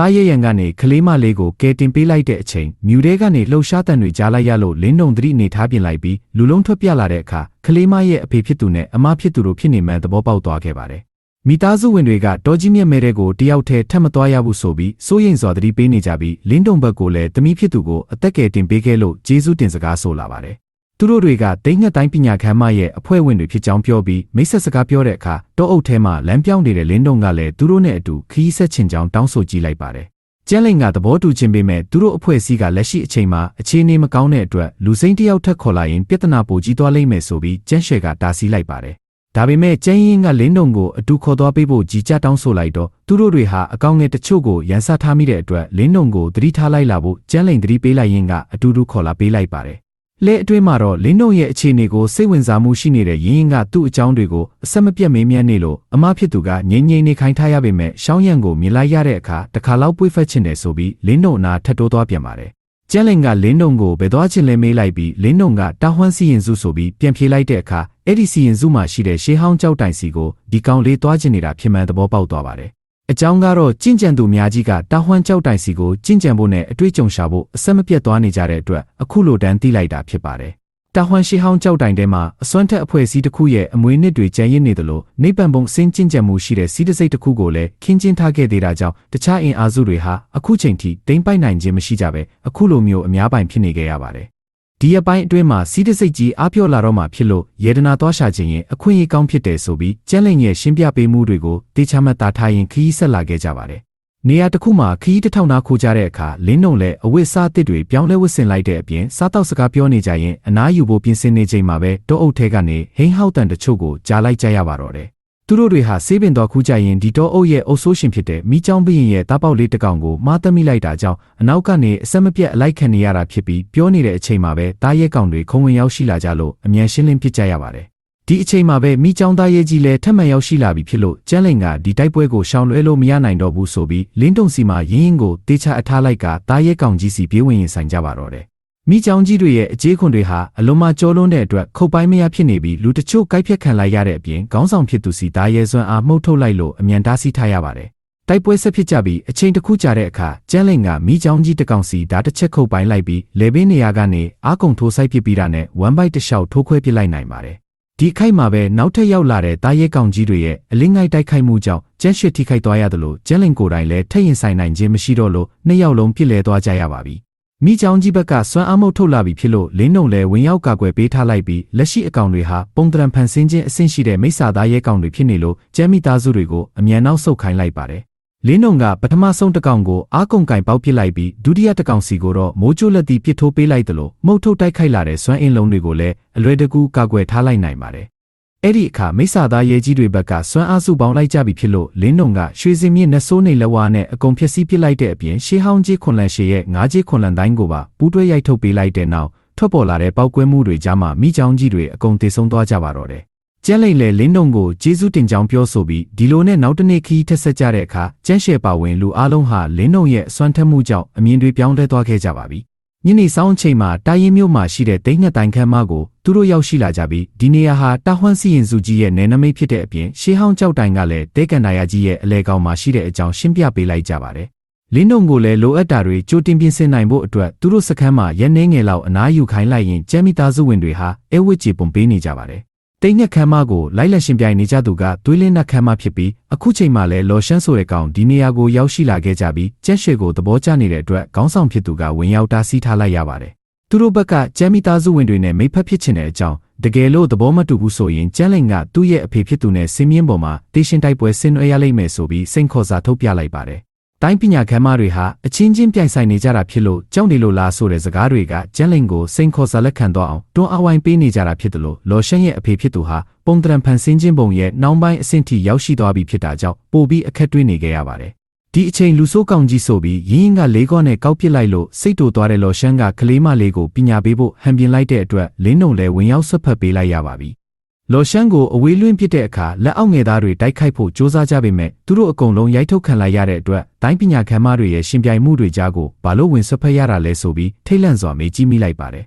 တားရဲရန်ကနေကလေးမလေးကိုကဲတင်ပေးလိုက်တဲ့အချိန်မြူတဲကနေလှုပ်ရှားတံတွေကြားလိုက်ရလို့လင်းတုံသတိအနေထားပြင်လိုက်ပြီးလူလုံးထွက်ပြလာတဲ့အခါကလေးမရဲ့အဖေဖြစ်သူနဲ့အမဖြစ်သူတို့ဖြစ်နေမှန်းသဘောပေါက်သွားခဲ့ပါတယ်။မိသားစုဝင်တွေကတောကြီးမြက်မဲတဲ့ကိုတယောက်တည်းထပ်မသွားရဘူးဆိုပြီးစိုးရိမ်စွာသတိပေးနေကြပြီးလင်းတုံဘက်ကိုလည်းတမိဖြစ်သူကိုအသက်ကယ်တင်ပေးခဲ့လို့ဂျေဇုတင်စကားဆိုလာပါတယ်။ သူတို့တွေကတိတ်ငှက်တိုင်းပညာခမ်းမရဲ့အဖွဲ့ဝင်တွေဖြစ်ကြောင်းပြောပြီးမိတ်ဆက်စကားပြောတဲ့အခါတောအုပ်ထဲမှာလမ်းပြောင်းနေတဲ့လင်းတုံကလည်းသူတို့နဲ့အတူခီးဆက်ချင်ကြောင်းတောင်းဆိုကြည့်လိုက်ပါတယ်။ကျန်းလိန်ကသဘောတူခြင်းပေမဲ့သူတို့အဖွဲ့အစည်းကလက်ရှိအချိန်မှာအခြေအနေမကောင်းတဲ့အတွက်လူစိမ့်တယောက်ထက်ခေါ်လာရင်ပြဿနာပိုကြီးသွားလိမ့်မယ်ဆိုပြီးကျန်းရှယ်ကတားဆီးလိုက်ပါတယ်။ဒါပေမဲ့ကျန်းရင်ကလင်းတုံကိုအတူခေါ်သွားပေးဖို့ကြီးကြတောင်းဆိုလိုက်တော့သူတို့တွေဟာအကောင့်ငယ်တချို့ကိုရန်စထားမိတဲ့အတွက်လင်းတုံကိုသတိထားလိုက်လာဖို့ကျန်းလိန်သတိပေးလိုက်ရင်ကအတူတူခေါ်လာပေးလိုက်ပါတယ်။ လဲအတွင်းမှာတော့လင်းတုံရဲ့အခြေအနေကိုစိတ်ဝင်စားမှုရှိနေတဲ့ရင်းရင်ကသူ့အကြောင်းတွေကိုအဆက်မပြတ်မေးမြန်းနေလို့အမဖြစ်သူကငြိမ်ငြိမ်နေခိုင်းထားရပေမဲ့ရှောင်းရံကိုမြင်လိုက်ရတဲ့အခါတခါလောက်ပွေ့ဖက်ချင်တယ်ဆိုပြီးလင်းတုံနာထပ်တိုးသွားပြန်ပါတယ်။ကျန်းလင်ကလင်းတုံကိုဘယ်သွားချင်လဲမေးလိုက်ပြီးလင်းတုံကတာဟွန်းစီရင်စုဆိုပြီးပြန်ဖြေလိုက်တဲ့အခါအဲ့ဒီစီရင်စုမှာရှိတဲ့ရှေးဟောင်းကြောက်တိုင်စီကိုဒီကောင်လေးသွားချင်နေတာဖြစ်မှန်သဘောပေါက်သွားပါတယ်။ အကြောင်းကတော့ကြင်ကြံသူများကြီးကတာဟွန်းကြောက်တိုင်စီကိုကြင်ကြံဖို့နဲ့အတွေ့အကြုံရှာဖို့အဆက်မပြတ်သွားနေကြတဲ့အတွက်အခုလိုတန်းတိလိုက်တာဖြစ်ပါတယ်။တာဟွန်ရှီဟောင်းကြောက်တိုင်ထဲမှာအစွမ်းထက်အဖွဲ့အစည်းတစ်ခုရဲ့အမွေနှစ်တွေကျန်ရစ်နေသလိုနေပံပုံစင်းကျင့်ကြံမှုရှိတဲ့စီးတစိတ်တစ်ခုကိုလည်းခင်းကျင်းထားခဲ့သေးတာကြောင့်တခြားအင်အားစုတွေဟာအခုချိန်ထိတိမ့်ပိုက်နိုင်ခြင်းမရှိကြပဲအခုလိုမျိုးအများပိုင်ဖြစ်နေခဲ့ရပါတယ်။ ဒီအပိုင်းအတွင်းမှာစီးတစိတ်ကြီးအားပြော့လာတော့မှဖြစ်လို့ယေဒနာသွားရှာခြင်းရင်အခွင့်အရေးကောင်းဖြစ်တယ်ဆိုပြီးကျန်းလင်ရဲ့ရှင်းပြပေးမှုတွေကိုတေချာမှတ်သားထားရင်ခရီးဆက်လာခဲ့ကြပါတယ်နေရာတစ်ခုမှာခီးတစ်ထောင်နာခိုးကြတဲ့အခါလင်းနှုံလည်းအဝတ်စားတစ်တွေပြောင်းလဲဝတ်ဆင်လိုက်တဲ့အပြင်စားတောက်စကားပြောနေကြရင်အနားယူဖို့ပြင်ဆင်နေချိန်မှာပဲတောအုပ်ထဲကနေဟိန်းဟောက်တန်တချို့ကိုကြားလိုက်ကြရပါတော့တယ်။ သူတို့တွေဟာဆေးပင်တော်ခူးကြရင်ဒီတောအုပ်ရဲ့အုပ်ဆိုးရှင်ဖြစ်တဲ့မိချောင်းဘရင်ရဲ့တားပေါက်လေးတစ်ကောင်ကိုမားသမီလိုက်တာကြောင့်အနောက်ကနေအဆက်မပြတ်အလိုက်ခံနေရတာဖြစ်ပြီးပြောနေတဲ့အချိန်မှာပဲတားရဲကောင်တွေခုံဝင်ရောက်ရှိလာကြလို့အမြန်ရှင်းလင်းပစ်ကြရပါတယ်။ဒီအချိန်မှာပဲမိချောင်းသားရဲကြီးလည်းထပ်မံရောက်ရှိလာပြီဖြစ်လို့ကျန်းလင်ကဒီတိုက်ပွဲကိုရှောင်လွဲလို့မရနိုင်တော့ဘူးဆိုပြီးလင်းတုံစီမှာရင်းရင်ကိုတေချာအထားလိုက်ကသားရဲကောင်ကြီးစီပြေးဝင်ရင်ဆိုင်ကြပါတော့တယ်။ မိချောင်းကြီးတွေရဲ့အကျေးခွန်တွေဟာအလွန်မှကြောလွန်းတဲ့အတွက်ခုတ်ပိုင်းမရဖြစ်နေပြီးလူတချို့ကိုက်ဖြတ်ခံလိုက်ရတဲ့အပြင်ခေါင်းဆောင်ဖြစ်သူစီသားရဲစွမ်းအားမှုတ်ထုတ်လိုက်လို့အမြန်တားဆီးထားရပါတယ်။တိုက်ပွဲဆက်ဖြစ်ကြပြီးအချိန်တစ်ခုကြာတဲ့အခါကျန်းလင်ကမိချောင်းကြီးတကောင်စီဓာတစ်ချက်ခုတ်ပိုင်းလိုက်ပြီးလေဘင်းနေရာကနေအာကုံထိုးဆိုင်ပစ်ပြီးတာနဲ့ဝမ်ဘိုက်တစ်လျှောက်ထိုးခွဲပစ်လိုက်နိုင်ပါတယ်ဒီခိုက်မှာပဲနောက်ထပ်ရောက်လာတဲ့တာရဲကောင်ကြီးတွေရဲ့အလင်းငိုက်တိုက်ခိုက်မှုကြောင့်ကျန်းရှစ်ထိခိုက်သွားရသလိုကျန်းလင်ကိုယ်တိုင်လည်းထက်ရင်ဆိုင်နိုင်ခြင်းမရှိတော့လို့နှစ်ယောက်လုံးပြစ်လဲသွားကြရပါပြီ။ မိချောင်းကြီးဘက်ကစွမ်းအားမှုထုတ်လာပြီဖြစ်လို့လင်းနှုံလည်းဝင်ရောက်ကာကွယ်ပေးထားလိုက်ပြီးလက်ရှိအကောင်တွေဟာပုံတရံဖန်ဆင်းခြင်းအဆင့်ရှိတဲ့မိစ္ဆာသားရဲကောင်တွေဖြစ်နေလို့ကျန်းမိသားစုတွေကိုအမြန်နောက်ဆုတ်ခိုင်းလိုက်ပါတယ်လင်းုံကပထမဆုံးတစ်ကောင်ကိုအာကုံကင်ပေါက်ပစ်လိုက်ပြီးဒုတိယတစ်ကောင်စီကိုတော့မိုးချိုးလက်တီပစ်ထိုးပေးလိုက်တယ်လို့မှုတ်ထုတ်တိုက်ခိုက်လာတဲ့စွမ်းအင်လုံးတွေကိုလည်းအလွယ်တကူကာကွယ်ထားလိုက်နိုင်ပါတယ် အဲ့ဒီအခါမိစ္ဆာသားရဲကြီးတွေဘက်ကစွမ်းအားစုပေါင်းလိုက်ကြပြီဖြစ်လို့လင်းုံကရွှေစင်မြင့်နှဆိုးနေလက်ဝါးနဲ့အကုန်ဖျက်ဆီးပစ်လိုက်တဲ့အပြင်ရှေးဟောင်းကြီးခွန်လန်ရှေရဲ့ငါးကြီးခွန်လန်တိုင်းကိုပါပူးတွဲရိုက်ထုတ်ပေးလိုက်တဲ့နောက်ထွက်ပေါ်လာတဲ့ပောက်ကွဲမှုတွေကြားမှာမိချောင်းကြီးတွေအကုန်သေဆုံးသွားကြပါတော့တယ်။ကျန်းလိမ့်လေလင်းုံကိုဂျေဇုတင်ကြောင်းပြောဆိုပြီးဒီလိုနဲ့နောက်တနေ့ခီးထက်ဆက်ကြတဲ့အခါကျန်းရှယ်ပါဝင်လူအလုံးဟာလင်းုံရဲ့အစွမ်းထက်မှုကြောင့်အမြင်တွေပြောင်းလဲသွားခဲ့ကြပါပြီ ညနေဆောင်အချိန်မှာတာရင်မြို့မှာရှိတဲ့တိတ်ငှက်တိုင်ခမ်းမကိုသူတို့ရောက်ရှိလာကြပြီးဒီနေရာဟာတာဟွန်းစီရင်စုကြီးရဲ့နယ်နမိတ်ဖြစ်တဲ့အပြင်ရှေးဟောင်းကြောက်တိုင်ကလည်းတဲကန်ဒါယာကြီးရဲ့အလဲကောင်မှာရှိတဲ့အကြောင်းရှင်းပြပေးလိုက်ကြပါတယ်။လင်းုံကိုလည်းလိုအပ်တာတွေကြိုတင်ပြင်ဆင်နိုင်ဖို့အတွက်သူတို့စခန်းမှာရက်နှင်းငယ်လောက်အနားယူခိုင်းလိုက်ရင်ကျမ်းမိသားစုဝင်တွေဟာအဲဝစ်ကြီးပုံပေးနေကြပါတယ် တိတ်ငှက်ခမ်းမကိုလိုက်လက်ရှင်ပြိုင်နေကြသူကသွေးလင်းနှက်ခမ်းမဖြစ်ပြီးအခုချိန်မှလည်းလော်ရှန်းဆိုတဲ့ကောင်ဒီနေရာကိုရောက်ရှိလာခဲ့ကြပြီးကျက်ရွှေကိုသဘောကျနေတဲ့အတွက်ခေါင်းဆောင်ဖြစ်သူကဝင်ရောက်တားဆီးထားလိုက်ရပါတယ်။သူတို့ဘက်ကကျမ်းမိသားစုဝင်တွေနဲ့မိဖက်ဖြစ်ချင်တဲ့အကြောင်းတကယ်လို့သဘောမတူဘူးဆိုရင်ကျန်းလင်ကသူ့ရဲ့အဖေဖြစ်သူနဲ့ဆင်းမြင့်ပေါ်မှာတေရှင်တိုက်ပွဲဆင်နွှဲရလိမ့်မယ်ဆိုပြီးစိန်ခေါ်စာထုတ်ပြလိုက်ပါတယ် တိုင်းပညာခမ်းမတွေဟာအချင်းချင်းပြိုင်ဆိုင်နေကြတာဖြစ်လို့ကြောက်နေလို့လားဆိုတဲ့စကားတွေကကျန်းလင်ကိုစိန်ခေါ်စာလက်ခံတော့အောင်တွန်းအဝိုင်းပေးနေကြတာဖြစ်တယ်လို့လော်ရှန်ရဲ့အဖေဖြစ်သူဟာပုံတရံဖန်ဆင်းခြင်းပုံရဲ့နောက်ပိုင်းအဆင့်ထိရောက်ရှိသွားပြီဖြစ်တာကြောင့်ပိုပြီးအခက်တွေ့နေကြရပါတယ်။ဒီအချိန်လူဆိုးကောင်ကြီးဆိုပြီးရင်းရင်ကလေးကောနဲ့ကောက်ပစ်လိုက်လို့စိတ်တူသွားတဲ့လော်ရှန်ကကလေးမလေးကိုပညာပေးဖို့ဟန်ပြင်းလိုက်တဲ့အတွက်လင်းုံလည်းဝင်ရောက်ဆွတ်ဖက်ပေးလိုက်ရပါပြီ။ လော်ရှန်ကိုအဝေးလွင့်ပစ်တဲ့အခါလက်အောက်ငယ်သားတွေတိုက်ခိုက်ဖို့ကြိုးစားကြပေမဲ့သူတို့အကုန်လုံးရိုက်ထုတ်ခံလိုက်ရတဲ့အတွက်တိုင်းပညာခမ်းမတွေရဲ့ရှင်ပြိုင်မှုတွေကြားကိုဘာလို့ဝင်ဆွဖက်ရတာလဲဆိုပြီးထိတ်လန့်စွာမေးကြည့်မိလိုက်ပါတယ်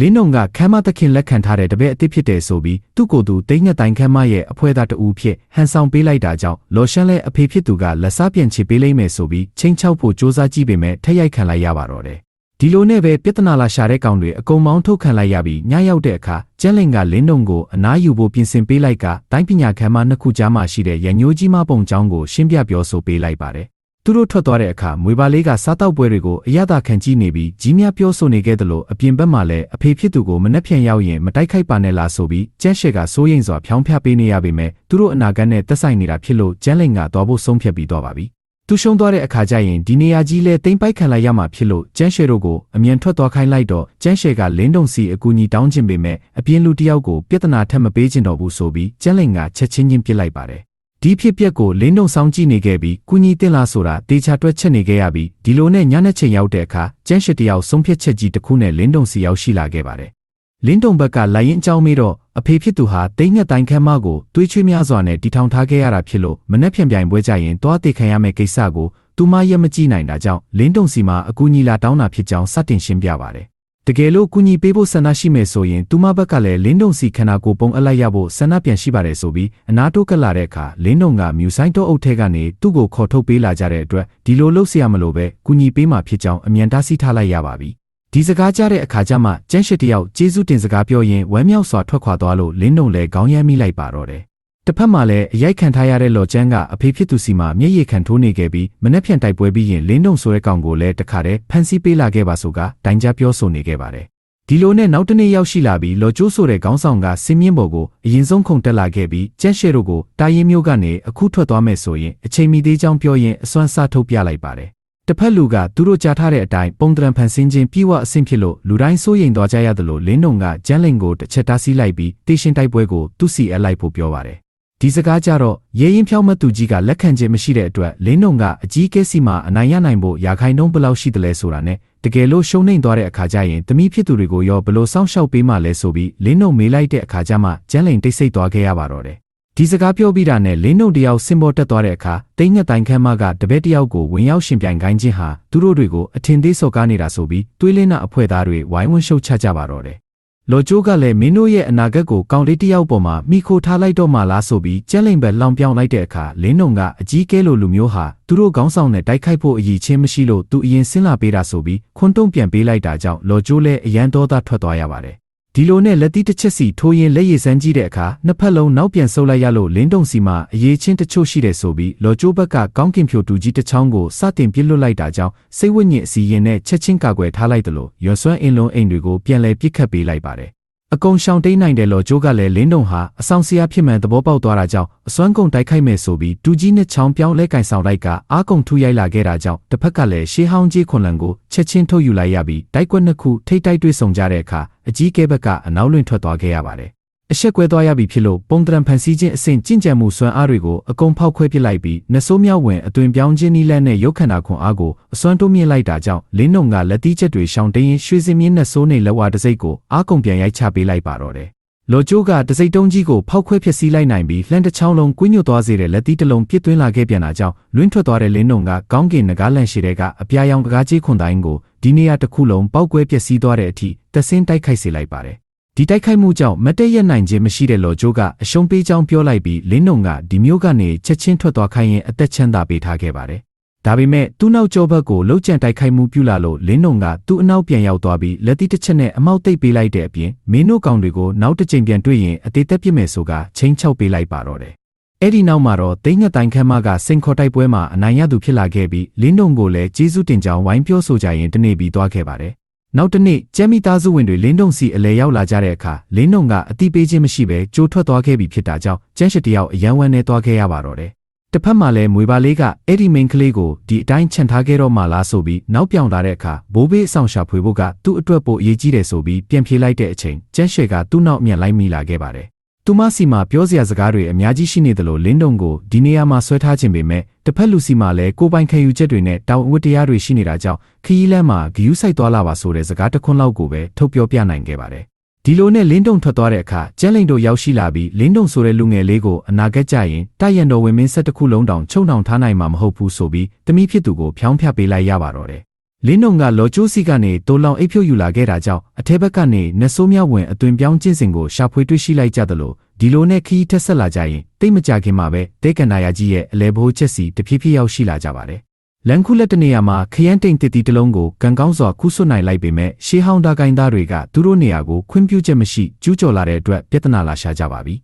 လင်းုံကခမ်းမသခင်လက်ခံထားတဲ့တပည့်အသစ်ဖြစ်တယ်ဆိုပြီးသူ့ကိုယ်သူတိတ်ငက်တိုင်ခမ်းမရဲ့အဖွဲသားတူဖြစ်ဟန်ဆောင်ပေးလိုက်တာကြောင့်လော်ရှန်လည်းအဖေဖြစ်သူကလက်စားပြန်ချေပေးလိုက်မယ်ဆိုပြီးချင်းချောက်ဖို့စ조사ကြည့်ပေမဲ့ထက်ရိုက်ခံလိုက်ရပါတော့တယ် ဒီလိုနဲ့ပဲပြဿနာလာရှာတဲ့ကောင်တွေအကုန်မောင်းထုတ်ခံလိုက်ရပြီးညရောက်တဲ့အခါကျန်းလင်ကလင်းုံကိုအနားယူဖို့ပြင်ဆင်ပေးလိုက်ကတိုင်းပညာခမ်းမနှစ်ခုကြားမှာရှိတဲ့ရညိုးကြီးမပုံကျောင်းကိုရှင်းပြပြောဆိုပေးလိုက်ပါတယ်သူတို့ထွက်သွားတဲ့အခါမွေပါလေးကစားတောက်ပွဲတွေကိုအရသာခံကြည့်နေပြီးကြီးများပြောဆိုနေခဲ့သလိုအပြင်ဘက်မှာလည်းအဖေဖြစ်သူကိုမနှက်ဖြန်ရောက်ရင်မတိုက်ခိုက်ပါနဲ့လားဆိုပြီးကျန်းရှက်ကစိုးရိမ်စွာဖြောင်းဖျပေးနေရပေမဲ့သူတို့အနာဂတ်နဲ့သက်ဆိုင်နေတာဖြစ်လို့ကျန်းလိန်ကသွားဖို့ဆုံးဖြတ်ပြီးတော့ပါပြီ။ သူရှုံးသွားတဲ့အခါကျရင်ဒီနေရာကြီးလဲတိမ့်ပိုက်ခံလိုက်ရမှာဖြစ်လို့ကျန်းရှယ်တို့ကိုအမြန်ထွက်သွားခိုင်းလိုက်တော့ကျန်းရှယ်ကလင်းတုံစီအကူအညီတောင်းခြင်းပေမဲ့အပြင်းလူတစ်ယောက်ကိုပြဿနာထပ်မပေးချင်တော့ဘူးဆိုပြီးကျန်းလိန်ကချက်ချင်းချင်းပြစ်လိုက်ပါတယ်ဒီဖြစ်ပျက်ကိုလင်းတုံဆောင်ကြည့်နေခဲ့ပြီးကုညီတင်လာဆိုတာတေချာတွက်ချက်နေခဲ့ရပြီးဒီလိုနဲ့ညနေချိန်ရောက်တဲ့အခါကျန်းရှစ်တယောက်ဆုံးဖြတ်ချက်ကြီးတစ်ခုနဲ့လင်းတုံစီရောက်ရှိလာခဲ့ပါတယ်။ လင်းတုံဘက်ကလိုင်းရင်အကြောင်းမေးတော့အဖေဖြစ်သူဟာတိတ်ငက်တိုင်းခမ်းမကိုတွေးချွေးများစွာနဲ့တီထောင်ထားခဲ့ရတာဖြစ်လို့မနှက်ဖြန်ပြိုင်ပွဲကြရင်တွားသိခံရမယ့်ကိစ္စကိုသူမရက်မကြည့်နိုင်တာကြောင့်လင်းတုံစီမှာအကူညီလာတောင်းတာဖြစ်ကြောင်းစတင်ရှင်းပြပါတယ်တကယ်လို့ကုညီပေးဖို့ဆန္ဒရှိမယ်ဆိုရင်သူမဘက်ကလည်းလင်းတုံစီခန္ဓာကိုယ်ပုံအလိုက်ရဖို့ဆန္ဒပြန်ရှိပါတယ်ဆိုပြီးအနာတိုးကလာတဲ့အခါလင်းတုံကမြူဆိုင်တော့အုပ်ထဲကနေသူ့ကိုခေါ်ထုတ်ပေးလာကြတဲ့အတွက်ဒီလိုလုပ်เสียမလို့ပဲကုညီပေးမှဖြစ်ကြောင်းအမြန်တားဆီးထားလိုက်ရပါပြီ ဒီစကားကြားတဲ့အခါကျမှကျန်းရှိတယောက်ကျေးဇူးတင်စကားပြောရင်ဝမ်းမြောက်စွာထွက်ခွာသွားလို့လင်းတုံလည်းခေါင်းရမ်းမိလိုက်ပါတော့တယ်တစ်ဖက်မှာလည်းအရိုက်ခံထားရတဲ့လော်ကျန်းကအဖေဖြစ်သူစီမှာမျက်ရည်ခံထိုးနေခဲ့ပြီးမနှက်ဖြန်တိုက်ပွဲပြီးရင်လင်းတုံဆိုတဲ့ကောင်ကိုလည်းတခါတည်းဖန်ဆီးပေးလာခဲ့ပါဆိုကတိုင်ကြားပြောဆိုနေခဲ့ပါတယ်ဒီလိုနဲ့နောက်တနေ့ရောက်ရှိလာပြီးလော်ကျိုးဆိုတဲ့ခေါင်းဆောင်ကစင်းမြင့်ဘော်ကိုအရင်ဆုံးခုန်တက်လာခဲ့ပြီးကျက်ရှဲတို့ကိုတာရင်မျိုးကနေအခုထွက်သွားမယ်ဆိုရင်အချိန်မီသေးကြောင်းပြောရင်အစွမ်းစားထုတ်ပြလိုက်ပါတယ်။ တစ်ဖက်လူကသူတို့ကြားထားတဲ့အတိုင်းပုံတရံဖန်ဆင်းခြင်းပြီးဝအဆင့်ဖြစ်လို့လူတိုင်းစိုးရိမ်သွားကြရတယ်လို့လင်းုံကကျန်းလင်ကိုတစ်ချက်တားဆီးလိုက်ပြီးတေရှင်တိုက်ပွဲကိုသူ့စီအလိုက်ဖို့ပြောပါတယ်။ဒီစကားကြတော့ရဲရင်ဖြောင်းမသူကြီးကလက်ခံခြင်းမရှိတဲ့အတွက်လင်းုံကအကြီးကဲစီမှာအနိုင်ရနိုင်ဖို့ရာခိုင်နှုန်းဘယ်လောက်ရှိတယ်လဲဆိုတာနဲ့တကယ်လို့ရှုံးနှိမ်သွားတဲ့အခါကျရင်တမိဖြစ်သူတွေကိုရောဘလို့စောင့်ရှောက်ပေးမှလဲဆိုပြီးလင်းနှုတ်မေးလိုက်တဲ့အခါကျမှကျန်းလိန်တိတ်ဆိတ်သွားခဲ့ရပါတော့တယ်။ ဒီစကားပြောပြီးတာနဲ့လင်းနှုတ်တယောက်စင်ပေါ်တက်သွားတဲ့အခါတိတ်ငက်တိုင်ခမ်းမကတပည့်တယောက်ကိုဝင်ရောက်ရှင်ပြိုင်ခိုင်းခြင်းဟာသူတို့တွေကိုအထင်သေးစော်ကားနေတာဆိုပြီးတွေးလင်းနာအဖွဲ့သားတွေဝိုင်းဝန်းရှုတ်ချကြပါတော့တယ်။လော်ကျိုးကလည်းမင်းတို့ရဲ့အနာဂတ်ကိုကောင်လေးတယောက်ပေါ်မှာမိခိုထားလိုက်တော့မှလားဆိုပြီးကျန်းလိန်ဘက်လောင်ပြောင်းလိုက်တဲ့အခါလင်းနှုံကအကြီးကဲလိုလူမျိုးဟာသူတို့ခေါင်းဆောင်နဲ့တိုက်ခိုက်ဖို့အည်ချင်းမရှိလို့သူအရင်ဆင်းလာပေးတာဆိုပြီးခွန်းတုံးပြန်ပေးလိုက်တာကြောင့်လော်ကျိုးလည်းအရန်တော်သားထွက်သွားရပါတယ် ဒီလိုနဲ့လက်သီးတစ်ချက်စီထိုးရင်လက်ရည်စမ်းကြည့်တဲ့အခါနှစ်ဖက်လုံးနောက်ပြန်ဆုပ်လိုက်ရလို့လင်းတုံစီမှာအရေးချင်းတချို့ရှိတယ်ဆိုပြီးလော်ကျိုးဘက်ကကောင်းကင်ဖြိုတူကြီးတစ်ချောင်းကိုစတင်ပြစ်လွတ်လိုက်တာကြောင့်စိတ်ဝိညာဉ်အစီရင်နဲ့ချက်ချင်းကာကွယ်ထားလိုက်တယ်လို့ရွှစွမ်းအင်းလုံးအိမ်တွေကိုပြန်လည်ပြစ်ခတ်ပေးလိုက်ပါတယ်အကုံရှောင်တိန်နိုင်တယ်လို့ကြိုးကလည်းလင်းတုံဟာအဆောင်ဆရာဖြစ်မှန်သဘောပေါက်သွားတာကြောင့်အစွမ်းကုန်တိုက်ခိုက်မယ်ဆိုပြီးတူကြီးနဲ့ချောင်းပြောင်းလဲကင်ဆောင်လိုက်ကအာကုံထူရိုက်လာခဲ့တာကြောင့်တစ်ဖက်ကလည်းရှေးဟောင်းကြီးခွန်လန်ကိုချက်ချင်းထုတ်ယူလိုက်ရပြီးတိုက်ကွက်နှစ်ခုထိတ်တိုက်တွေ့ဆုံကြတဲ့အခါ အကြီးကဲဘက်ကအနောက်လွင်ထွက်သွားခဲ့ရပါတယ်အဆက်ကွဲသွားရပြီဖြစ်လို့ပုံတရံဖန်စီခြင်းအဆင့်ကြင်ကြံမှုစွမ်းအားတွေကိုအကုန်ဖောက်ခွဲပစ်လိုက်ပြီးနဆိုးမြောက်ဝင်အသွင်ပြောင်းခြင်းနီးလန်းနဲ့ရုပ်ခန္ဓာခွန်အားကိုအစွမ်းတိုးမြင့်လိုက်တာကြောင့်လင်းနှုံကလက်တီးချက်တွေရှောင်တင်းရင်ရွှေစင်မြင့်နဆိုးနေလက်ဝါတစိတ်ကိုအားကုန်ပြန်ရိုက်ချပေးလိုက်ပါတော့တယ် လော်ကျိုးကတစိတ်တုံးကြီးကိုဖောက်ခွဲဖျက်ဆီးလိုက်နိုင်ပြီးလှမ်းတစ်ချောင်းလုံးကွင်းညွတ်သွားစေတဲ့လက်သီးတစ်လုံးပြစ်သွင်းလာခဲ့ပြန်တာကြောင့်လွင့်ထွက်သွားတဲ့လင်းနှုံကကောင်းကင်ငကားလန့်ရှိတဲ့ကအပြာရောင်တကားကြီးခွန်တိုင်းကိုဒီနေရာတစ်ခုလုံးပောက်ကွဲပျက်စီးသွားတဲ့အထိတဆင်းတိုက်ခိုက်စေလိုက်ပါတယ်ဒီတိုက်ခိုက်မှုကြောင့်မတည့်ရနိုင်ခြင်းမရှိတဲ့လော်ကျိုးကအရှုံးပေးကြောင်းပြောလိုက်ပြီးလင်းနှုံကဒီမျိုးကနေချက်ချင်းထွက်သွားခိုင်းရင်အသက်ချမ်းသာပေးထားခဲ့ပါတယ်။ ဒါပေမဲ့သူ့နောက်ကျောဘက်ကိုလှုပ်ကြံတိုက်ခိုက်မှုပြုလာလို့လင်းနှုံကသူ့အနောက်ပြန်ရောက်သွားပြီးလက်သီးတစ်ချက်နဲ့အမောက်သိပ်ပေးလိုက်တဲ့အပြင်မင်းတို့ကောင်တွေကိုနောက်တစ်ချိန်ပြန်တွေ့ရင်အသေးသက်ပြစ်မယ်ဆိုကချင်းချောက်ပေးလိုက်ပါတော့တယ်။အဲ့ဒီနောက်မှာတော့တိတ်ငှက်တိုင်ခမ်းမကစိန်ခေါ်တိုက်ပွဲမှာအနိုင်ရသူဖြစ်လာခဲ့ပြီးလင်းနှုံကိုလည်းကျေးဇူးတင်ကြောင်းဝိုင်းပြောဆိုကြရင်တနေ့ပြီးသွားခဲ့ပါတယ်နောက်တနေ့ကျမ်းမိသားစုဝင်တွေလင်းတုံစီအလဲရောက်လာကြတဲ့အခါလင်းတုံကအတိပေးခြင်းမရှိဘဲကြိုးထွက်သွားခဲ့ပြီဖြစ်တာကြောင့်ကျန်းရှိတယောက်အယံဝမ်းနဲ့သွားခဲ့ရပါတော့တယ်။ တစ်ဖက်မှာလည်းမွေပါလေးကအဲ့ဒီမိန်ကလေးကိုဒီအတိုင်းချန်ထားခဲ့တော့မှလားဆိုပြီးနောက်ပြောင်လာတဲ့အခါဘိုးဘေးအဆောင်ရှာဖွေဖို့ကသူ့အတွက်ပိုအရေးကြီးတယ်ဆိုပြီးပြန်ပြေးလိုက်တဲ့အချိန်ကျန်းရှေကသူ့နောက်မြန်လိုက်မိလာခဲ့ပါတယ်သူမစီမှာပြောစရာစကားတွေအများကြီးရှိနေတယ်လို့လင်းတုံကိုဒီနေရာမှာဆွဲထားခြင်းပေမဲ့တစ်ဖက်လူစီမှာလည်းကိုပိုင်ခံယူချက်တွေနဲ့တောင်ဝတ်တရားတွေရှိနေတာကြောင့်ခီးလန်းမှာဂယူးဆိုင်သွားလာပါဆိုတဲ့စကားတစ်ခွန်းလောက်ကိုပဲထုတ်ပြောပြနိုင်ခဲ့ပါတယ်။ ဒီလိုနဲ့လင်းတုံထွက်သွားတဲ့အခါကျန်းလိန်တို့ရောက်ရှိလာပြီးလင်းတုံဆိုတဲ့လူငယ်လေးကိုအနာဂတ်ကြရင်တရန်တော်ဝင်မင်းဆက်တစ်ခုလုံးတောင်ချုံနှောင်ထားနိုင်မှာမဟုတ်ဘူးဆိုပြီးတမိဖြစ်သူကိုဖျောင်းဖျပေးလိုက်ရပါတော့တယ်။လင်းနုံကလော်ကျိုးစီကနေတိုးလောင်အိပ်ဖြုတ်ယူလာခဲ့တာကြောင့်အထက်ဘက်ကနေနတ်ဆိုးများဝင်အသွင်ပြောင်းကျင့်စဉ်ကိုရှာဖွေတွေ့ရှိလိုက်ကြသလိုဒီလိုနဲ့ခီးထက်ဆက်လာကြရင်တိတ်မကြခင်မှာပဲတေကန်နာယာကြီးရဲ့အလဲဘိုးချက်စီတဖြည်းဖြည်းရောက်ရှိလာကြပါတယ် လန်ခုလက်တနေရာမှာခရမ်းတိန်တစ်တီတစ်လုံးကိုကန်ကောင်းစွာခုဆွတ်နိုင်လိုက်ပေမဲ့ရှေးဟောင်းဒါကိုင်းသားတွေကသူတို့နေရာကိုခွင့်ပြုချက်မရှိကျူးကျော်လာတဲ့အတွက်ပြဿနာလာရှာကြပါပြီ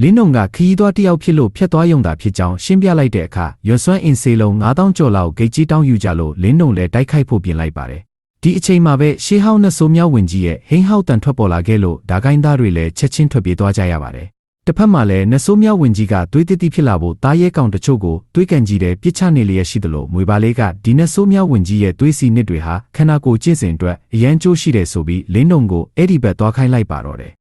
လင်းနုံကခီးသွားတယောက်ဖြစ်လို့ဖျက်သွားယုံတာဖြစ်ကြောင်းရှင်းပြလိုက်တဲ့အခါရွှစွမ်းအင်စေလုံး9000ကျော်လောက်ဂိတ်ကြီးတောင်းယူကြလို့လင်းနုံလည်းတိုက်ခိုက်ဖို့ပြင်လိုက်ပါတယ်ဒီအချိန်မှာပဲရှေးဟောင်းနဲ့ဆိုးမြောက်ဝင်ကြီးရဲ့ဟိန်းဟောက်တန်ထွက်ပေါ်လာခဲ့လို့ဒါကိုင်းသားတွေလည်းချက်ချင်းထွက်ပြေးသွားကြရပါတယ် တစ်ဖက်မှာလည်းနဆိုးမြောက်ဝင်ကြီးကသွေးတိတိဖြစ်လာဖို့တားရဲကောင်တချို့ကိုသွေးကန်ကြီးတဲ့ပြစ်ချနေလျက်ရှိသလိုမွေပါလေးကဒီနဆိုးမြောက်ဝင်ကြီးရဲ့သွေးစီနစ်တွေဟာခန္ဓာကိုယ်ကျင့်စဉ်အတွက်အရန်ကျိုးရှိတယ်ဆိုပြီးလင်းတုံကိုအဲ့ဒီဘက်သွားခိုင်းလိုက်ပါတော့တယ်